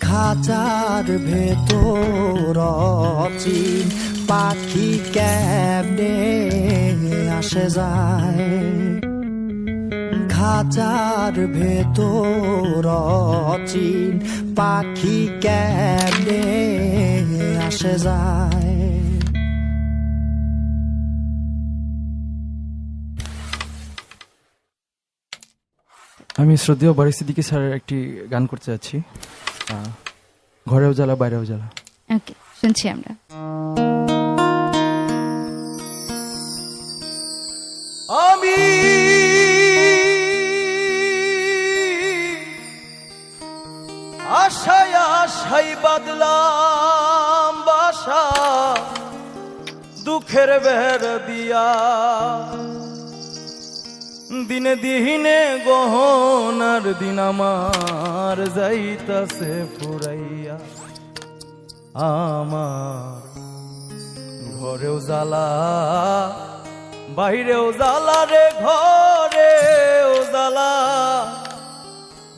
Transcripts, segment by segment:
খাঁচার ভেতর পাখি ক্যাবনে আসে যায়? খাঁচার ভেতর পাখি ক্যাবনে আসে যায়? আমি শ্রদ্ধেয় বাড়ি সিদ্দিকি স্যারের একটি গান করতে যাচ্ছি। ঘরেও জ্বালা বাইরেও জ্বালা ওকে শুনছি আমরা। আমি আশায় আশাই বাদলাম বাসা দুঃখের বের দিয়া। দিনে দিনে গহনার দিন আমার যাইতাছে ফুরাইয়া। আমার ঘরেও জ্বালা, বাইরেও জ্বালা রে, ঘরেও জ্বালা।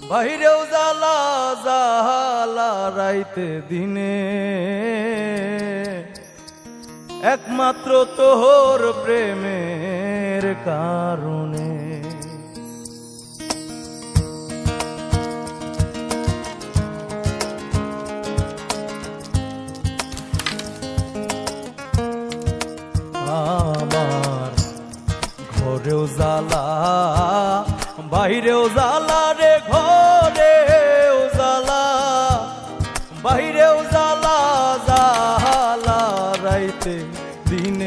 বাইরেও জ্বালা জ্বালা রাইতে দিনে। একমাত্র তোর প্রেমের কারণে। আমার। ঘরেও জ্বালা বাইরেও জ্বালা রে ঘরে জ্বালা বাইরেও জ্বালা জ্বালা রাইতে দিন